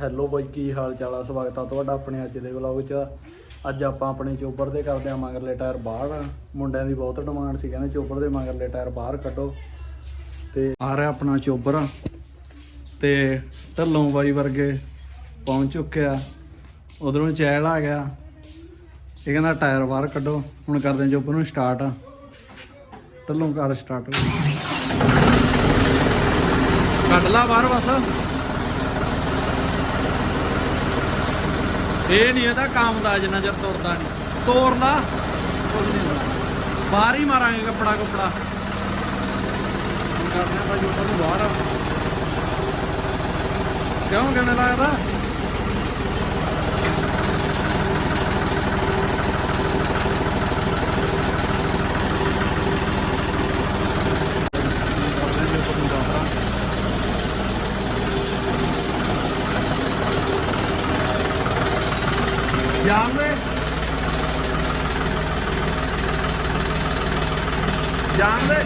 Hello ਬਾਈ, ਕੀ ਹਾਲ ਚਾਲ ਆ? ਸਵਾਗਤ ਆ ਤੁਹਾਡਾ ਆਪਣੇ ਅੱਜ ਦੇ ਵਲੌਗ 'ਚ। ਅੱਜ ਆਪਾਂ ਆਪਣੇ ਚੋਬਰ ਦੇ ਕਰਦੇ ਆ ਮਗਰਲੇ ਟਾਇਰ ਬਾਹਰ। ਮੁੰਡਿਆਂ ਦੀ ਬਹੁਤ ਡਿਮਾਂਡ ਸੀ, ਕਹਿੰਦੇ ਚੋਬਰ ਦੇ ਮਗਰਲੇ ਟਾਇਰ ਬਾਹਰ ਕੱਢੋ। ਤੇ ਆ ਰਿਹਾ ਆਪਣਾ ਚੋਬਰ ਤੇ ਢੱਲੋਂ ਬਾਈ ਵਰਗੇ ਪਹੁੰਚ ਚੁੱਕਿਆ ਉਧਰੋਂ ਚੈਲ ਆ ਗਿਆ। ਇਹ ਕਹਿੰਦਾ ਟਾਇਰ ਬਾਹਰ ਕੱਢੋ। ਹੁਣ ਕਰਦੇ ਆ ਚੋਬਰ ਨੂੰ ਸਟਾਰਟ ਢੱਲੋਂ ਕਰ ਸਟਾਰਟ ਕੱਢ ਲਾ ਬਾਹਰ ਬਸ। ਇਹ ਨਹੀਂ ਇਹਦਾ ਕੰਮ ਦਾ ਜਿੰਨਾ ਚਿਰ ਤੁਰਦਾ ਨਹੀਂ। ਤੋੜ ਕੁਝ ਨਹੀਂ ਹੁੰਦਾ। ਬਾਹਰ ਹੀ ਮਾਰਾਂਗੇ ਕੱਪੜਾ ਕੁਪੜਾ। ਹੁਣ ਕਰਦੇ ਆ ਭਾਈ ਉੱਪਰ ਨੂੰ ਬਾਹਰ। ਕਿਉਂ ਕਿਵੇਂ ਲੱਗਦਾ ਕਰਦੇ ਆ ਜੀ ਉੱਪਰ ਨੂੰ ਬਾਹਰ ਜਾਮ ਦੇ ਜਾਮ ਦੇ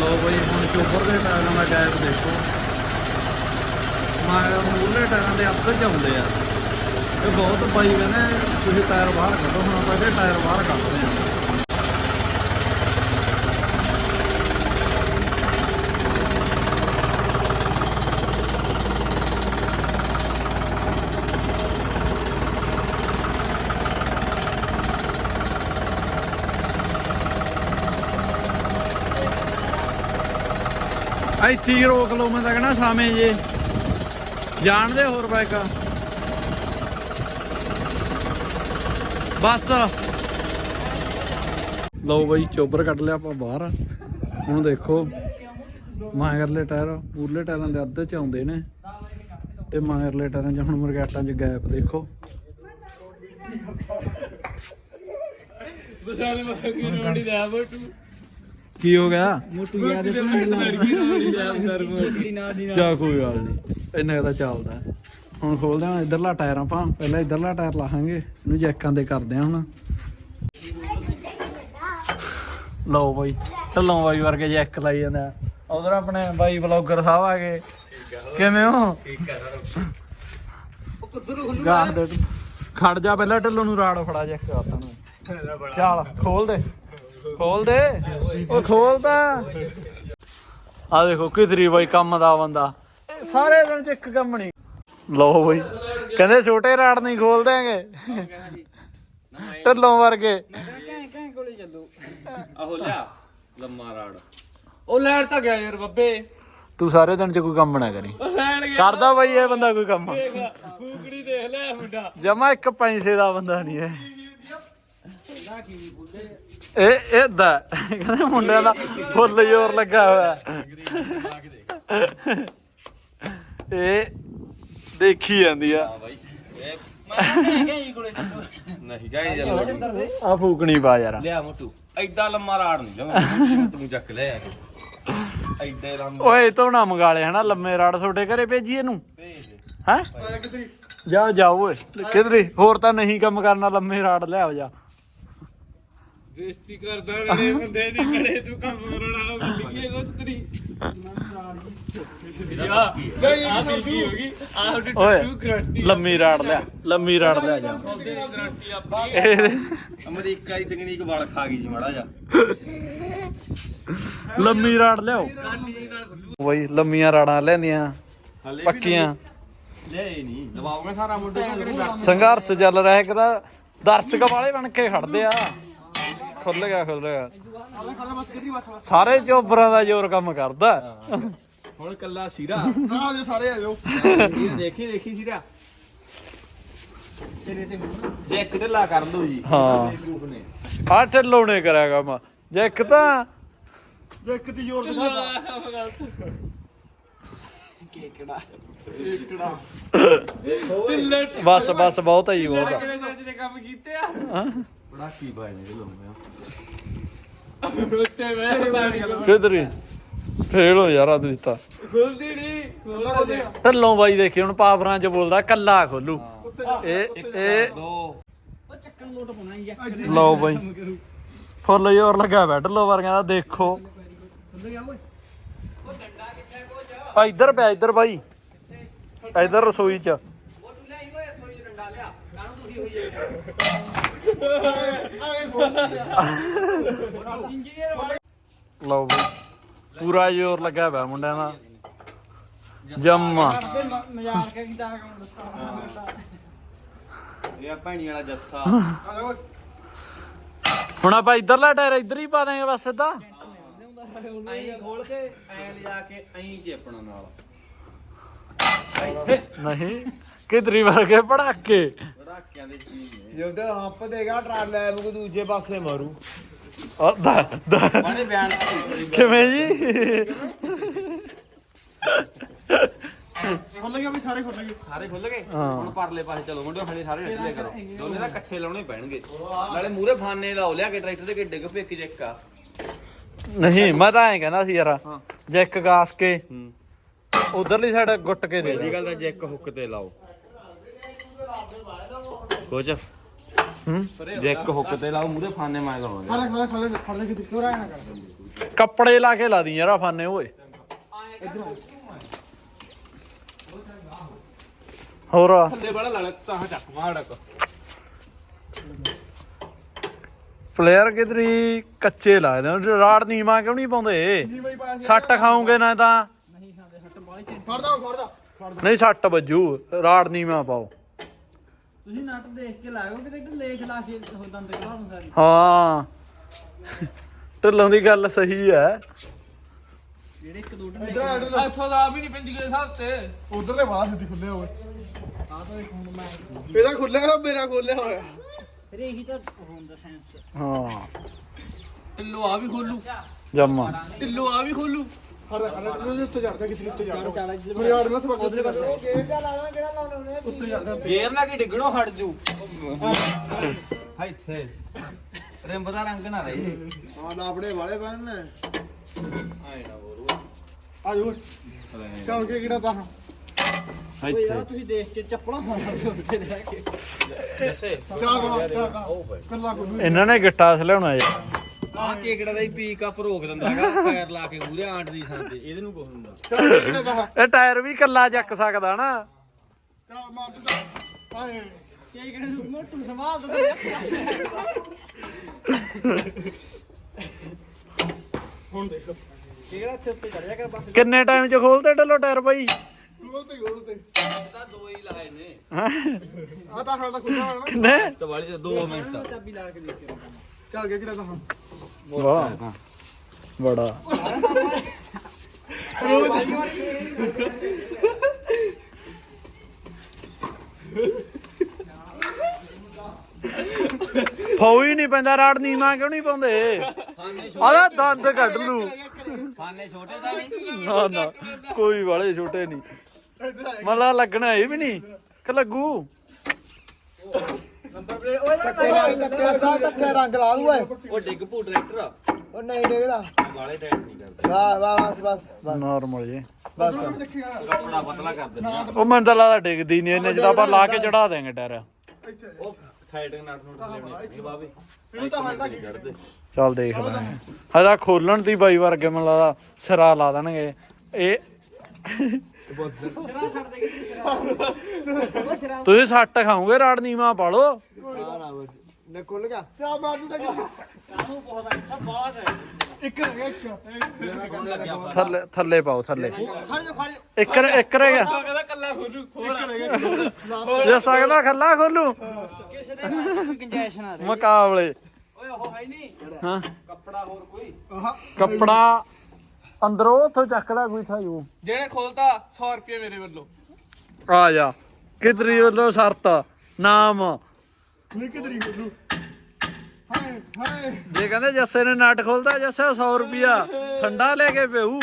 ਲੋ ਬਈ ਹੁਣ ਚੋਪਰ ਦੇ ਟਾਇਰਾਂ ਦਾ ਗੈਪ ਦੇਖੋ ਮਾਇਆ ਮੂਲੇ ਟਾਇਰਾਂ ਦੇ ਅੱਧ ਚ ਆਉਂਦੇ ਆ ਇਹ ਬਹੁਤ ਬਾਈ ਕਹਿੰਦੇ ਤੁਸੀਂ ਟਾਇਰ ਬਾਹਰ ਕੱਢੋ, ਹੁਣ ਆਪਾਂ ਇਹਦੇ ਟਾਇਰ ਬਾਹਰ ਕੱਢਦੇ ਆ ਇੱਥੇ ਹੀ ਰੋਕ ਲਓ, ਮੈਂ ਤਾਂ ਕਹਿਣਾ ਸਾਵੇਂ ਜੇ। ਜਾਣਦੇ ਹੋਰ ਬਾਈਕ? ਬਸ। ਲਓ ਬਈ ਚੋਬਰ ਕੱਢ ਲਿਆ ਆਪਾਂ ਬਾਹਰ। ਹੁਣ ਦੇਖੋ ਮਾਗਰਲੇ ਟਾਇਰ ਪੂਰਲੇ ਟਾਇਰਾਂ ਦੇ ਅੱਧੇ ਚ ਆਉਂਦੇ ਨੇ। ਤੇ ਮਾਗਰਲੇ ਟਾਇਰਾਂ 'ਚ ਹੁਣ ਮਰਗਾਟਾਂ 'ਚ ਗੈਪ ਦੇਖੋ। ਬਸਾਲੇ ਮੱਕੀ ਰੋੜੀ ਦਾ ਮੋਟੂ ਕੀ ਹੋ ਗਿਆ? ਮੋਟੂ ਯਾਦ ਹੈ ਲੜਕੀ ਰੋੜੀ ਦਾ ਸਰ ਮੋਟੀ ਨਾ ਦੀ ਚਾ ਕੋਈ ਗੱਲ ਨਹੀਂ। ਇੰਨਾ ਕੁ ਤਾਂ ਚੱਲਦਾ। ਹੁਣ ਖੋਲਦੇ ਹਾਂ, ਇਧਰਲਾ ਟਾਇਰ ਆਪਾਂ ਪਹਿਲਾਂ ਇਧਰਲਾ ਟਾਇਰ ਲਾਹਾਂਗੇ, ਇਹਨੂੰ ਜੈਕਾਂ ਦੇ ਕਰਦੇ ਹਾਂ ਹੁਣ। ਲਓ ਬਾਈ ਢੱਲੋਂ ਬਾਈ ਵਰਗੇ ਜੈਕ ਲਾਈ ਜਾਂਦਾ ਉਧਰ ਆਪਣੇ ਬਾਈ ਵਲੌਗਰ ਸਾਹਿਬ ਆ ਗਏ। ਕਿਵੇਂ ਹੋ? ਠੀਕ ਹੈ ਸਰ ਖੜ ਜਾ ਪਹਿਲਾਂ, ਢੱਲੋਂ ਨੂੰ ਰਾੜ ਫੜਾ ਜੈਕ ਆਸਣ ਚੱਲ, ਖੋਲ ਦੇ। ਖੋਲ ਦੇ। ਉਹ ਖੋਲਦਾ ਆ ਦੇਖੋ, ਕਿਧਰੀ ਬਾਈ ਕੰਮ ਦਾ ਬੰਦਾ। ਸਾਰੇ ਦਿਨ ਚ ਇੱਕ ਕੰਮ ਨਹੀਂ ਲਓ ਬਾਈ। ਕਹਿੰਦੇ ਛੋਟੇ ਰਾੜ ਨਹੀਂ ਖੋਲ ਦੇਾਂਗੇ ਢੱਲੋਂ ਵਰਗੇ। ਕਹਿ ਕਹਿ ਕੋਲੇ ਚੱਲੋ ਆਹੋ ਲਿਆ ਲੰਮਾ ਰਾੜ। ਉਹ ਲੈਣ ਤਾਂ ਗਿਆ ਯਾਰ ਬੱਬੇ। ਤੂੰ ਸਾਰੇ ਦਿਨ ਚ ਕੋਈ ਕੰਮ ਨਾ ਕਰੀ। ਉਹ ਲੈਣ ਗਿਆ। ਕਰਦਾ ਬਾਈ ਇਹ ਬੰਦਾ ਕੋਈ ਕੰਮ। ਫੂਕੜੀ ਦੇਖ ਲੈ ਮੁੰਡਾ। ਜਮਾ ਇੱਕ ਪੈਸੇ ਦਾ ਬੰਦਾ ਨਹੀਂ ਹੈ ਇਹ ਇਹ ਦਾ ਕਹਿੰਦੇ ਮੁੰਡਿਆਂ ਦਾ ਫੁੱਲ ਜ਼ੋਰ ਲੱਗਾ ਹੋਇਆ। ਇਹ ਦੇਖੀ ਜਾਂਦੀ ਆ। ਨਹੀਂ ਗਾਈ ਚੱਲ ਆ ਫੂਕਣੀ ਪਾ ਯਾਰ। ਲਿਆ ਮੋਟੂ। ਐਡਾ ਲੰਮਾ ਰਾੜ ਨਹੀਂ ਲਿਆ ਤੂੰ ਚੱਕ ਲੈ ਆ ਕੇ। ਐਡੇ ਲੰਮਾ। ਓਏ ਤੋਂ ਨਾ ਮੰਗਾ ਲੈ ਹਨਾ ਲੰਮੇ ਰਾੜ ਤੁਹਾਡੇ ਘਰੇ ਭੇਜੀ ਇਹਨੂੰ। ਹੈ? ਜਾ ਜਾਓ ਓਏ। ਕਿਧਰੇ? ਹੋਰ ਤਾਂ ਨਹੀਂ ਕੰਮ ਕਰਨਾ ਲੰਮੇ ਰਾੜ ਲਿਆਓ ਜਾ। ਬੇਇੱਜ਼ਤੀ ਕਰਦਾ ਰੜੇ ਬੰਦੇ ਦੀ ਕੜੇ ਤੂੰ ਕੰਮ ਕਰਣਾ ਉਹ ਲਿਖੀਏ ਹੋ ਗਈ ਆਹ ਓਏ ਟੂ ਗਰੰਟੀ ਲੰਮੀ ਰਾੜ ਲਿਆ ਲੰਮੀ ਰਾੜ ਲਿਆ ਜਾ। ਦੀ ਗਰੰਟੀ ਅਮਰੀਕਾ ਦੀ ਤਕਨੀਕ ਵਾਲ ਖਾ ਗਈ ਜੀ ਮਾੜਾ ਜਾ ਲੰਮੀ ਰਾੜ ਲਿਆਓ। ਬਈ ਲੰਮੀਆਂ ਰਾੜਾਂ ਲੈਂਦੀਆਂ ਹਲੇ ਪੱਕੀਆਂ। ਲੈ ਨਹੀਂ। ਦਬਾਓਗੇ ਸਾਰਾ ਮੁੰਡੇ ਕਿਹੜੀ ਗੱਲ ਸੰਘਰਸ਼ ਚੱਲ ਰਿਹਾ ਕਿਦਾ ਦਰਸ਼ਕ ਵਾਲੇ ਬਣ ਕੇ ਖੜਦੇ ਆ। ਖੁੱਲ ਗਿਆ ਖੁੱਲ ਗਿਆ। ਸਾਰੇ ਚੋਬਰਾਂ ਦਾ ਜ਼ੋਰ ਕੰਮ ਕਰਦਾ। ਹੁਣ ਕੱਲਾ ਸੀਰਾ। ਆ ਜੋ ਸਾਰੇ ਆ ਜਾਓ। ਇਹ ਦੇਖੀ ਦੇਖੀ ਸੀਰਾ। ਜੈਕ ਢਿੱਲਾ ਕਰ ਦੋ ਜੀ ਹਾਂ। ਪ੍ਰੂਫ ਨੇ। ਆ ਢਿੱਲੋਂ ਨੇ ਕਰਿਆ ਕੰਮ। ਜੇ ਇੱਕ ਤਾਂ ਜੈਕ ਦੀ ਜ਼ੋਰ ਦਿਖਾ ਢਿੱਲੇ ਬਸ ਬਸ ਬਹੁਤ ਹੈ ਜੀ ਬਹੁਤ ਆ। ਦੇ ਕੰਮ ਕੀਤੇ? ਬੜਾ ਕੀ ਬਾਈ ਨੇ ਲੋਮਿਆ ਉੱਤੇ ਮੈਂ ਸਾਰੀ ਕਿੱਧਰ ਹੀ ਫੇਲ ਹੋ ਯਾਰਾ ਤੁਸੀਂ ਤਾਂ। ਖੁੱਲਦੀ ਨਹੀਂ ਖੁੱਲਦਾ ਦੇ ਢਿੱਲੋਂ ਬਾਈ ਦੇਖੀ ਹੁਣ ਪਾਵਰਾਂ ਚ ਬੋਲਦਾ ਕੱਲਾ ਖੋਲੂ। ਇਹ ਇਹ ਲਓ ਬਾਈ। ਫੁੱਲ ਜ਼ੋਰ ਲੱਗਾ ਬੈਠ ਲੋ ਵਰਗਿਆਂ ਦਾ ਦੇਖੋ। ਆ ਇੱਧਰ ਪਿਆ ਇੱਧਰ ਬਾਈ। ਇੱਧਰ ਰਸੋਈ ਚ। ਲਓ ਬਈ। ਪੂਰਾ ਜ਼ੋਰ ਲੱਗਿਆ ਹੋਇਆ ਮੁੰਡਿਆਂ ਦਾ। ਜੰਮਾ। ਇਹ ਆ ਭੈਣੀ ਵਾਲਾ ਜੱਸਾ। ਹੁਣ ਆਪਾਂ ਇੱਧਰਲਾ ਟਾਇਰ ਇੱਧਰ ਹੀ ਪਾ ਦਾਂਗੇ ਬਸ ਸਿੱਧਾ। ਐਂ ਖੋਲ ਕੇ ਐਂ ਲਿਜਾ ਕੇ ਐਂ ਚੇਪਣਾ ਨਾਲ। ਨਹੀਂ ਕਿਧਰੀ ਵਰਗੇ ਪੜਾਕੇ। ਧੜਾਕਿਆਂ ਦੇ ਚੀਜ਼ ਨੇ। ਜੇ ਉਹਦੇ ਹੱਪ ਦੇਗਾ ਟਰਾਲਾ ਨੂੰ ਦੂਜੇ ਪਾਸੇ ਮਾਰੂ। ਆ, ਦਾ- ਦਾ- ਬਾਣੇ ਬਿਆਨ ਕਿਵੇਂ ਜੀ? ਖੁੱਲ ਗਿਆ ਵੀ ਸਾਰੇ ਖੁੱਲ ਗਏ। ਸਾਰੇ ਖੁੱਲ ਗਏ? ਹਾਂ। ਹੁਣ ਪਰਲੇ ਪਾਸੇ ਚਲੋ ਮੁੰਡਿਓ ਹਲੇ ਸਾਰੇ ਰੱਖਦੇ ਕਰੋ। ਦੋਨੇ ਦਾ ਇਕੱਠੇ ਲਾਉਣੇ ਪੈਣਗੇ। ਨਾਲੇ ਮੂਰੇ ਫਾਨੇ ਲਾਓ ਲਿਆ ਕੇ ਟਰੈਕਟਰ ਦੇ ਕੇ ਡਿੱਗ ਪਿੱਕ ਜੱਕਾ ਨਹੀਂ ਮੈਂ ਤਾਂ ਐਂ ਕਹਿੰਦਾ ਸੀ ਯਾਰ ਹਾਂ। ਜੈਕ ਗਾਸ ਕੇ ਹੂੰ। ਉਧਰਲੀ ਸਾਈਡ ਗੁੱਟ ਕੇ ਦੇ ਦੇ ਗੱਲ ਤਾਂ ਜੈਕ ਹੁੱਕ ਤੇ ਲਾਓ। ਕੋਚ ਹੂੰ ਜੈਕ ਹੁੱਕ ਤੇ ਲਾਓ ਮੂਰੇ ਫਾਨੇ ਮੈਂ ਲਾਉਣੇ ਕੱਪੜੇ ਲਾ ਕੇ ਲਾ ਦੀ ਯਾਰ ਫਾਨੇ ਓਏ। ਹੋਰ ਥੱਲੇ ਬੜਾ ਲੜ ਤਾਂ ਚੱਕ ਮਾੜਕ ਪਲੇਅਰ ਕਿਧਰੀ ਕੱਚੇ ਲੱਗਦੇ ਨੇ ਰਾੜ ਨੀਵਾ ਕਿਉਂ ਨਹੀਂ ਪਾਉਂਦੇ? ਸੱਟ ਖਾਉਂਗੇ ਨਾ ਤਾਂ। ਫੜਦਾ ਫੜਦਾ ਨਹੀਂ ਸੱਟ ਵੱਜੂ ਰਾੜ ਨੀਵਾ ਪਾਓ। ਤੁਸੀਂ ਨਟ ਦੇਖ ਕੇ ਲਾਇਓ ਕਿਤੇ ਢਿੱਲੇ ਚਲਾ ਕੇ ਹੋ ਦੰਦ ਕਢਾ ਨੂੰ ਸਾਰੀ। ਹਾਂ। ਢਿੱਲੋਂ ਦੀ ਗੱਲ ਸਹੀ ਹੈ। ਜਿਹੜੇ ਇੱਕ ਦੋ ਢਿੱਲੇ ਇਧਰ ਇਧਰ ਇੱਥੋਂ ਦਾ ਵੀ ਨਹੀਂ ਪੈਂਦੀ ਕਿਸੇ ਹਿਸਾਬ ਤੇ। ਉਧਰਲੇ ਬਾਹਰ ਸਿੱਧੀ ਖੁੱਲੇ ਹੋਏ ਇਹਦਾ ਖੁੱਲਿਆ ਹੋਇਆ ਮੇਰਾ ਖੁੱਲਿਆ ਹੋਇਆ। ਫਿਰ ਇਹੀ ਤਾਂ ਹੁੰਦਾ ਸੈਂਸ ਹਾਂ। ਢਿੱਲੋ ਆ ਵੀ ਖੋਲੂ। ਜੰਮਾ। ਢਿੱਲੋ ਆ ਵੀ ਖੋਲੂ। ਖੜਦਾ ਖੜਦਾ ਉਹਦੇ ਉੱਤੇ ਚੜਦਾ ਕਿਸੇ ਉੱਤੇ ਚੜਦਾ ਮੇਰੇ ਯਾਰ ਮੈਂ ਸਭ ਉਧਰਲੇ ਪਾਸੇ ਗੇਟ ਦਾ ਲਾਣਾ ਕਿਹੜਾ ਲਾਉਣਾ ਉਹਨੇ ਉੱਤੇ ਚੜਦਾ ਗੇਰ ਨਾ ਕਿ ਡਿੱਗਣੋਂ ਹਟ ਜੂ? ਹਾਂ ਇੱਥੇ। ਰਿੰਬ ਦਾ ਰੰਗ ਨਾ ਰਹੇ। ਹਾਂ ਲਾਪੜੇ ਵਾਲੇ ਪੈਣ ਨੇ ਆਏ ਨਾ ਬੋਲੂ ਆ ਜੋ ਚੱਲ ਕੇ ਕਿਹੜਾ ਤਾਂ ਓਏ ਯਾਰ ਤੁਸੀਂ ਦੇਖ ਕੇ। ਚੱਪਲਾਂ ਮਾਰਦੇ ਉੱਤੇ ਲੈ ਕੇ ਜੱਸੇ ਚਾਹ ਚਾਹ ਕੱਲਾ ਕੋਈ ਇਹਨਾਂ ਨੇ ਗਿੱਟਾ ਲਿਆਉਣਾ ਯਾਰ। ਆਹ ਕੇਕੜਾ ਦਾ ਹੀ ਪੀਕ ਅਪ ਰੋਕ ਦਿੰਦਾ ਹੈਗਾ ਪੈਰ ਲਾ ਕੇ ਮੂਰੇ ਆਂਟ ਦੀ ਤੇ ਇਹਦੇ ਨੂੰ ਕੁਝ ਹੁੰਦਾ। ਚੱਲ ਤਾਂ। ਇਹ ਟਾਇਰ ਵੀ ਕੱਲਾ ਚੱਕ ਸਕਦਾ ਨਾ। ਚਾਹ ਮਾਰ ਦਿੱਤਾ ਆਏ। ਕੀ ਕਿਹੜੇ ਨੂੰ ਮੋਟੂ ਸੰਭਾਲ ਦੋ ਹੁਣ ਦੇਖ ਕਿਹੜਾ ਇੱਥੇ ਉੱਤੇ ਚੜ ਜਾ ਕਰ ਬਸ। ਕਿੰਨੇ ਟਾਈਮ ਚ ਖੋਲਦੇ ਢਿੱਲੋ ਟਾਇਰ ਬਾਈ? ਤੇ ਗੋਲ ਤੇ ਤਾਂ ਦੋ ਹੀ ਲਾਏ ਨੇ। ਆ ਤਾਂ ਖਾਦਾ ਖੁੱਲਾ ਨਾ। ਕਿੰਨੇ? ਟਵਾਲੀ ਤੇ 2 ਮਿੰਟ ਚਾਬੀ ਲਾ ਕੇ ਦੇਖ ਕੇ ਚੱਲ ਕਿਹੜਾ ਵਾਹ। ਬੜਾ। ਫੌ ਹੀ ਨਹੀਂ ਪੈਂਦਾ ਰਾੜ ਨੀਵਾ ਕਿਉਂ ਨਹੀਂ ਪਾਉਂਦੇ? ਆਦਾ ਦੰਦ ਕੱਢ ਲੂ। ਫਾਨੇ ਛੋਟੇ ਤਾਂ ਨਹੀਂ। ਨਾ ਨਾ ਕੋਈ ਵਾਲੇ ਛੋਟੇ ਨਹੀਂ। ਮਲਾ ਲੱਗਣਾ ਇਹ ਵੀ ਨਹੀਂ ਕਿ ਲੱਗੂ? ਧੱਕੇ ਰੰਗ ਧੱਕੇ ਦਾ ਧੱਕੇ ਰੰਗ ਲਾ ਦੂ ਓਏ। ਉਹ ਡਿੱਗ ਪੂ ਟਰੈਕਟਰ ਆ। ਉਹ ਨਹੀਂ ਡੇਗਦਾ। ਵਾਲੇ ਟਾਈਟ ਨਹੀਂ ਕਰਦੇ। ਵਾਹ ਵਾਹ ਬਸ ਬਸ ਬਸ। ਨਾਰਮਲ ਜੇ। ਬਸ। ਕੱਪੜਾ ਪਤਲਾ ਕਰ ਦਿੰਦੇ ਆ। ਉਹ ਮੈਨੂੰ ਤਾਂ ਲੱਗਦਾ ਡਿੱਗਦੀ ਨਹੀਂ ਇਹਨੇ ਜਦੋਂ ਆਪਾਂ ਲਾ ਕੇ ਚੜਾ ਦੇਾਂਗੇ ਟਾਇਰ ਉਹ ਸਾਈਡ ਨਾਲ ਨੋਟ ਲੈਣੇ ਚਾਹੀਦੇ ਬਾਬੇ ਇਹਨੂੰ ਤਾਂ ਹਲਦਾ ਚੜਦੇ ਚੱਲ ਦੇਖ ਲਾਂਗੇ ਹਜਾ ਖੋਲਣ ਦੀ ਬਾਈ ਵਰਗੇ ਮੈਨੂੰ ਲੱਗਦਾ ਸਿਰਾ ਲਾ ਦੇਣਗੇ। ਇਹ ਤੁਸੀਂ ਸੱਟ ਖਾਓਗੇ ਰਾੜ ਨੀਵਾ ਪਾਲੋ ਨੇ ਖੁੱਲ ਗਿਆ? ਚਾ ਮਾਰ ਦੂ ਕਾਹਨੂੰ ਬਹੁਤ ਆ ਸਭ ਬਾਹਰ ਹੈ। ਇੱਕ ਰਹਿ ਗਿਆ ਇੱਕ। ਥੱਲੇ ਥੱਲੇ ਪਾਓ ਥੱਲੇ। ਖੜ ਜਾ ਖੜ ਜਾ ਇੱਕ ਇੱਕ ਰਹਿ ਗਿਆ। ਕਹਿੰਦਾ ਕੱਲਾ ਖੋਲੂ ਖੋਲ। ਜੇ ਸਕਦਾ ਖੱਲਾ। ਖੋਲੂ। ਕਿਸੇ ਦੇ ਨਾਲ ਕੋਈ ਗੁੰਜਾਇਸ਼ ਨਾ ਰਹੇ। ਮੁਕਾਬਲੇ। ਓਏ ਉਹ ਹੈ ਨਹੀਂ। ਹਾਂ। ਕੱਪੜਾ ਹੋਰ ਕੋਈ? ਆਹ। ਕੱਪੜਾ ਅੰਦਰੋਂ ਉੱਥੋਂ ਚੱਕਦਾ ਕੋਈ ਥਾਯੂ ਜਿਹਨੇ ਖੋਲਤਾ 100 ਰੁਪਏ ਮੇਰੇ ਵੱਲੋਂ। ਆ ਜਾ। ਕਿਤਰੀ ਵੱਲੋਂ ਸ਼ਰਤ। ਨਾਮ। ਕਿਧਰੀ ਹਾਏ ਹਾਏ। ਜੇ ਕਹਿੰਦੇ ਜੱਸੇ ਨੇ ਨਟ ਖੋਲਦਾ ਜੱਸੇ 100 ਰੁਪਿਆ ਠੰਡਾ ਲੈ ਕੇ ਪੇਊ।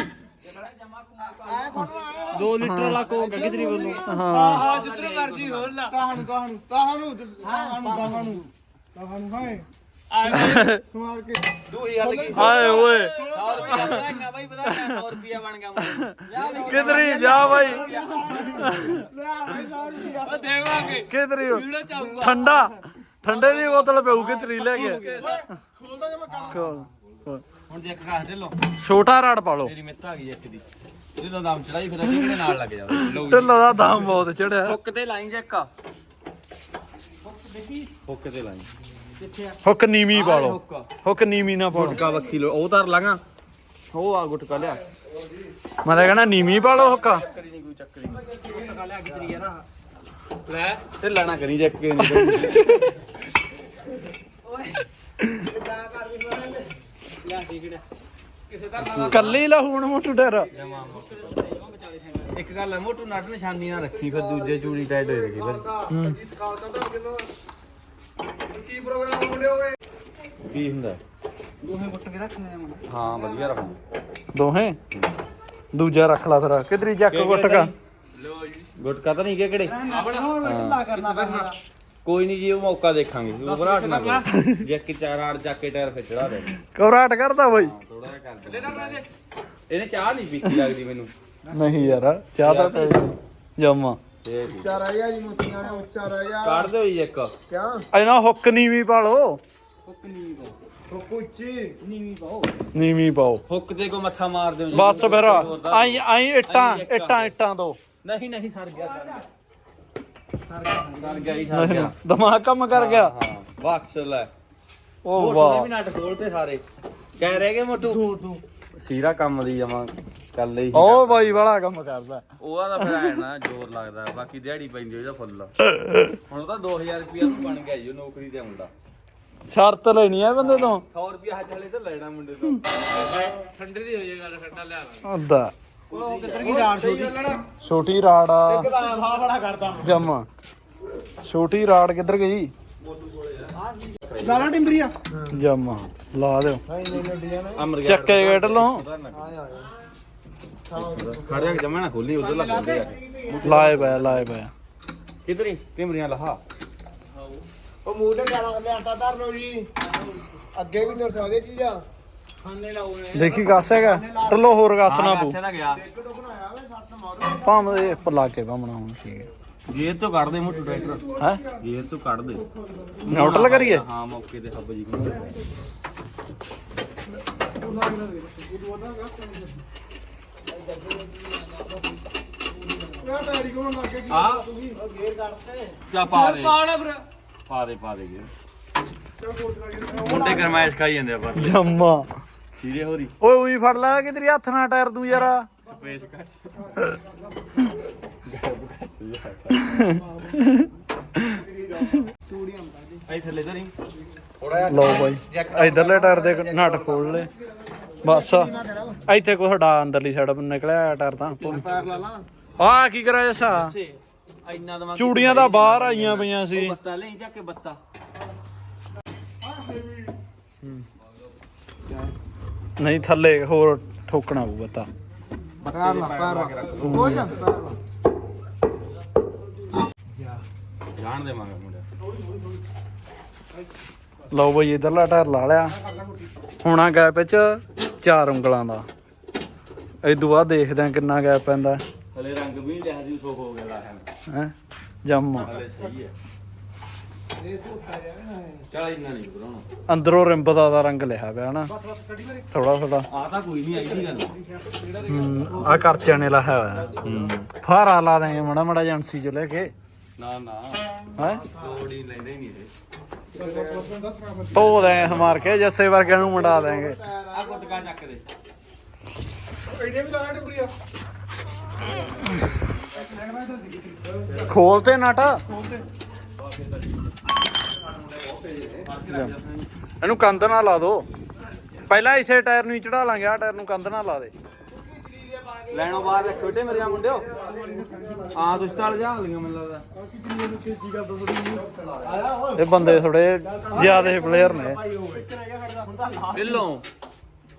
2 ਲੀਟਰ ਵਾਲਾ ਕੋਕ ਕਿਧਰੀ ਵੱਲੋਂ ਹਾਂ। ਆ ਜਿੱਧਰ ਮਰਜ਼ੀ ਖੋਲ ਲਾ। ਤਾਹਨੂੰ ਤਾਹਨੂੰ ਤਾਹਨੂੰ ਤਾਹਨੂੰ ਤਾਹਨੂੰ ਤਾਹਨੂੰ ਹਾਏ। ਸਮਾਰ ਕੇ। ਦੂਈ ਹੱਲ ਕੀ? ਆਏ ਓਏ 100 ਰੁਪਿਆ ਵਧਾਈਆਂ ਬਾਈ ਵਧਾਈਆਂ 100 ਰੁਪਿਆ ਬਣ ਗਿਆ ਮੁੰਡੇ। ਕਿਧਰੀ ਜਾ ਬਾਈ? ਉਹ ਦੇਵਾਂਗੇ। ਕਿਧਰੀ ਠੰਡਾ। ਠੰਡੇ ਦੀ ਬੋਤਲ ਪੇਊ ਕਿਧਰੀ ਲੈ ਕੇ? ਖੋਲਦਾ ਜੇ ਮੈਂ ਕੱਢ। ਹੁਣ ਜੇ ਇੱਕ ਘਾਸ ਦੇ ਛੋਟਾ ਰਾੜ ਪਾ ਲਓ। ਤੇਰੀ ਮਿੱਤ ਆ ਗਈ ਇੱਕ ਦੀ। ਜਦੋਂ ਦਮ ਚੜਾਈ ਫਿਰ ਅਸੀਂ ਕਿਹੜੇ ਨਾਲ ਲੱਗ ਜਾਵੇ? ਢਿੱਲੋਂ ਦਾ ਦਾਮ ਬਹੁਤ ਚੜਿਆ। ਹੁੱਕ ਤੇ ਲਾਈ ਜੱਕ ਹੁੱਕ ਤੇ ਲਾਈ। ਕਿੱਥੇ ਆ। ਹੁੱਕ ਨੀਵੀਂ ਪਾ ਲਓ। ਹੁੱਕ ਨੀਵੀਂ ਨਾ ਪਾਓ ਗੁਟਕਾ ਵੱਖੀ ਲੋ ਉਹ ਧਰ ਲਾਂਗਾ। ਉਹ ਆ ਗੁਟਕਾ ਲਿਆ। ਮੈਂ ਤਾਂ ਕਹਿਣਾ ਨੀਵੀਂ ਪਾ ਲਓ ਹੁੱਕ। ਚੱਕਰੀ ਨਹੀਂ ਕੋਈ ਚੱਕਰੀ ਟਕਾ ਲਿਆ ਕਿਤਰੀ ਯਾਰ ਲੈ ਤੇ ਲੈਣਾ ਕਰੀ ਜੱਕ ਕੇ ਲਿਆ ਟਿਕਟ ਕਿਸੇ ਦਾ ਨਾ ਕੱਲੀ ਲਹੂਣ ਮੋਟੂ ਡਰ। ਇੱਕ ਗੱਲ ਹੈ ਮੋਟੂ ਨੱਟ ਨਿਸ਼ਾਨੀ ਨਾ ਰੱਖੀ ਫਿਰ ਦੂਜੇ ਚੂੜੀ ਟਾਈਟ ਹੋਏ ਦੇਖੀ ਫਿਰ। ਕੀ ਪ੍ਰੋਗਰਾਮ ਮੁੰਡੇ ਓਏ ਕੀ ਹੁੰਦਾ? ਦੋਹੇ ਗੁੱਟ ਕੇ ਰੱਖਣੇ ਆ ਮੈਂ ਹਾਂ ਵਧੀਆ ਰੱਖੂ ਦੋਹੇ? ਦੂਜਾ ਰੱਖ ਲਾ ਫਿਰ। ਕਿਧਰੀ ਜੱਕ ਗੁੱਟ ਕਾ? ਗੁਟਕਾ ਤਾਂ ਨਹੀਂ ਕਿ ਕਿਹੜੇ? ਢਿੱਲਾ ਕਰਨਾ ਪੈਣਾ ਕੋਈ ਨਹੀਂ ਜੀ ਉਹ ਮੌਕਾ ਦੇਖਾਂਗੇ। ਉਹ ਘਰਾਟ ਨਾ ਕਰੋ। ਜੱਕ ਚਾਰ ਆੜ ਚੱਕ ਕੇ ਟਾਇਰ ਫਿਰ ਚੜਾ ਦੇ। ਘਬਰਾਹਟ ਕਰਦਾ ਬਾਈ। ਥੋੜਾ ਜਿਹਾ ਕਰ ਦੇ। ਇਹਨੇ ਚਾਹ ਨਹੀਂ ਪੀਤੀ ਲੱਗਦੀ ਮੈਨੂੰ। ਨਹੀਂ ਯਾਰ ਚਾਹ ਤਾਂ ਪੈ ਜਮਾ। ਇਹ ਠੀਕ। ਉੱਚਾ ਰਹਿ ਗਿਆ ਜੀ ਮੋਤੀਆਂ ਨੇ ਉੱਚਾ ਰਹਿ ਗਿਆ। ਕੱਢ ਦਿਓ ਜੀ ਇੱਕ। ਕਿਆ ਇਹਨਾਂ ਹੁੱਕ ਨੀਵੀਂ ਪਾ ਲਓ ਹੁੱਕ ਨੀਵੀਂ ਪਾਓ। ਹੁੱਕ ਉੱਚੀ। ਨੀਵੀਂ ਪਾਓ। ਨੀਵੀਂ ਪਾਓ। ਹੁੱਕ ਤੇ ਕੋ ਮੱਥਾ ਮਾਰ ਦਿਓ ਜੀ। ਬਸ ਫਿਰ ਆਈ ਆਈ ਇੱਟਾਂ ਆਈਂ ਇੱਟਾਂ ਇੱਟਾਂ ਦੋ। ਨਹੀਂ ਨਹੀਂ ਸਰ ਗਿਆ ਸਰ ਗਿਆ। ਸਰ ਗਿਆ ਹੀ ਸਰ ਗਿਆ ਦਿਮਾਗ ਕੰਮ ਕਰ ਗਿਆ। ਹਾਂ ਬਸ ਲੈ। ਮੋਟੂ ਨੇ ਵਾਹ। ਨੱਟ ਖੋਲਤੇ ਸਾਰੇ। ਕਹਿ ਰਹੇ ਕਿ ਮੋਟੂ? ਸੀਰਾ ਕੰਮ ਦੀ ਜਮਾ। ਚੱਲ ਹੀ ਉਹ ਬਾਈ ਵਾਲਾ ਕੰਮ ਕਰਦਾ। ਉਹਦਾ ਤਾਂ ਫਿਰ ਐ ਨਾ ਜ਼ੋਰ ਲੱਗਦਾ। ਬਾਕੀ ਦਿਹਾੜੀ ਪੈਂਦੀ ਉਹਦਾ ਫੁੱਲ। ਹੁਣ ਉਹ ਤਾਂ 2000 ਰੁਪਿਆ ਨੂੰ ਬਣ ਗਿਆ ਜੀ ਉਹ ਨੌਕਰੀ ਤੇ ਮੁੰਡਾ ਸ਼ਰਤ ਲੈਣੀ ਆ ਬੰਦੇ ਤੋਂ। 100 ਰੁਪਿਆ ਹੱਥ ਵਾਲੇ ਤਾਂ ਲੈਣਾ ਮੁੰਡੇ ਤੋਂ। ਠੰਡੇ ਦੀ ਹੋ ਜਾਏ ਗੱਲ ਠੰਡਾ ਲਿਆ ਹੁੰਦਾ ਉਹ ਕਿੱਧਰ ਕੀ ਰਾੜ ਛੋਟੀ? ਛੋਟੀ ਰਾੜ ਆ। ਤਾਂ ਫਾ ਬੜਾ ਕਰਦਾ। ਜਮਾ। ਛੋਟੀ ਰਾੜ ਕਿੱਧਰ ਗਈ? ਲਾਲਾ ਟਿੰਬਰੀਆ। ਜਮਾ। ਲਾ ਦਿਓ। ਚੱਕੇ ਗੇਟ ਲੋ ਜਮਾ ਨਾ ਖੋਲੀ ਉਧਰ ਲਾ ਖੋਲਦੇ ਆ ਲਾਏ ਪਿਆ ਲਾਏ ਪਿਆ ਕਿਧਰ ਹੀ ਟਿਮਰੀਆਂ ਲਹਾ ਉਹ ਮੂਲੇ ਗਾਲਾਂ ਲਿਆਂਦਾ ਧਰ ਲੋ ਜੀ। ਅੱਗੇ ਵੀ ਤੁਰ ਸਕਦੇ ਚੀਜ਼ਾਂ ਖਾਣੇ ਲਾਉਣੇ ਦੇਖੀ ਗੱਸ ਹੈਗਾ? ਟੱਲੋ ਹੋਰ ਗੱਸ ਨਾ ਪੂ ਦਾ ਗਿਆ। ਭਾਵੇਂ ਇਹ ਉੱਪਰ ਲਾ ਕੇ ਭਾਵਣਾ ਹੁਣ ਠੀਕ ਹੈ। ਜੇਰ ਤੋਂ ਕੱਢ ਦੇ ਮੋਟੂ ਟਰੈਕਟਰ। ਹੈ? ਜੇਰ ਤੋਂ ਕੱਢ ਦੇ। ਨਿਊਟਰਲ ਕਰੀਏ? ਹਾਂ ਮੌਕੇ ਤੇ ਹੱਬ ਜੀ। ਯਾਰ ਟਾਇਰੀ ਕੋਲ ਲੱਗ ਕੇ ਕੀ ਆ ਚਾ ਪਾ ਦੇ। ਪਾਣਾ ਫਿਰ। ਪਾ ਦੇ ਪਾ ਦੇ ਮੁੰਡੇ ਗਰਮਾਇਸ਼ ਖਾਈ ਜਾਂਦੇ ਆ ਪਰ। ਜਮਾ। ਸੀਰੇ ਹੋਰੀ ਓਏ ਉਹੀ ਫੜ ਲੈ ਕਿ ਤੇਰੀ ਹੱਥ ਨਾਲ ਟਾਇਰ ਤੂੰ ਯਾਰ। ਸਪੇਸ ਕੱਟ। ਆਈ ਥੱਲੇ ਤਾਂ ਨਹੀਂ। ਲਓ ਬਾਈ ਇਧਰਲੇ ਟਾਇਰ ਦੇ ਨਟ ਖੋਲ ਲੈ ਬਸ। ਇੱਥੇ ਕੋ ਸਾਡਾ ਅੰਦਰਲੀ ਸਾਈਡ ਨਿਕਲਿਆ ਟਾਇਰ ਤਾਂ। ਪੈਰ ਲਾ ਲਾ? ਆ ਕੀ ਕਰਿਆ ਜੱਸਾ? ਸੇ ਇੰਨਾ ਦਮਾ ਚੂੜੀਆਂ ਤਾਂ ਬਾਹਰ ਆਈਆਂ ਪਈਆਂ ਸੀ। ਬੱਤਾ ਲੈ ਜਾ ਕੇ ਬੱਤਾ। ਨਹੀਂ ਥੱਲੇ ਹੋਰ ਠੋਕਣਾ ਪਊ ਬਤਾ। ਪੈਰ ਲਾ ਪੈਰ ਲਾ। ਉਹ ਜਾ ਪੈਰ ਲਾ। ਜਾਣ ਦੇ ਮੰਗਾ ਮੁੰਡਾ। ਲਓ ਬਾਈ ਇਧਰਲਾ ਟਾਇਰ ਲਾ ਲਿਆ। ਹੋਣਾ ਗੈਪ ਵਿੱਚ। ਚਾਰ ਉਂਗਲਾਂ ਦਾ। ਇਦੋਂ ਬਾਅਦ ਦੇਖਦੇ ਆ ਕਿੰਨਾ ਗੈਪ ਪੈਂਦਾ। ਹਲੇ ਰੰਗ ਵੀ ਲਿਆ ਸੀ ਸੋ ਹੋ ਗਿਆ ਲਾਹਨ ਹੈ? ਜੰਮ। ਹਲੇ ਸਹੀ ਹੈ ਚਲ ਇੰਨਾ ਨਹੀਂ ਬਰਾਉਣਾ ਅੰਦਰੋਂ ਰਿੰਬ ਦਾ ਦਾ ਰੰਗ ਲਿਆ ਪਿਆ ਨਾ। ਥੋੜਾ ਥੋੜਾ ਆ ਤਾਂ ਕੋਈ ਨਹੀਂ ਆਈ ਗੱਲ ਆ। ਕਰਚਿਆਂ ਨੇ ਲਾਇਆ ਹੋਇਆ ਫਾਰਾ ਲਾ ਦਾਂਗੇ ਮੜਾ ਮੜਾ ਏਜੰਸੀ ਚ ਲੈ ਕੇ। ਨਾ ਨਾ। ਹੈ? ਤੋੜੀ ਲੈਂਦੇ ਨਹੀਂ ਇਹ। ਧੋ ਦੇ ਮਾਰ ਕੇ ਜੱਸੇ ਵਰਗਿਆਂ ਨੂੰ ਮੰਡਾ ਦੇਂਗੇ ਆ ਗੁੱਟਕਾ ਚੱਕ ਦੇ। ਇਹਨੇ ਵੀ ਲਾਲਾ ਟਿੰਬਰੀਆ ਖੋਲ ਤੇ ਨਟ? ਇਹਨੂੰ ਕੰਧ ਨਾਲ ਲਾ ਦੋ। ਪਹਿਲਾਂ ਇਸੇ ਟਾਇਰ ਨੂੰ ਹੀ ਚੜਾ ਲਾਂਗੇ ਆ ਟਾਇਰ ਨੂੰ ਕੰਧ ਨਾਲ ਲਾ ਦੇ। ਲੈਣੋਂ ਬਾਹਰ ਰੱਖੋ ਏਟੇ ਮੇਰੇ ਮੁੰਡਿਓ। ਆ ਤੁਸੀਂ ਚੱਲ ਜਾ ਹਲੀਆਂ ਮੈਨੂੰ ਲੱਗਦਾ। ਇਹ ਬੰਦੇ ਥੋੜੇ ਜ਼ਿਆਦੇ ਪਲੇਅਰ ਨੇ। ਢਿੱਲੋਂ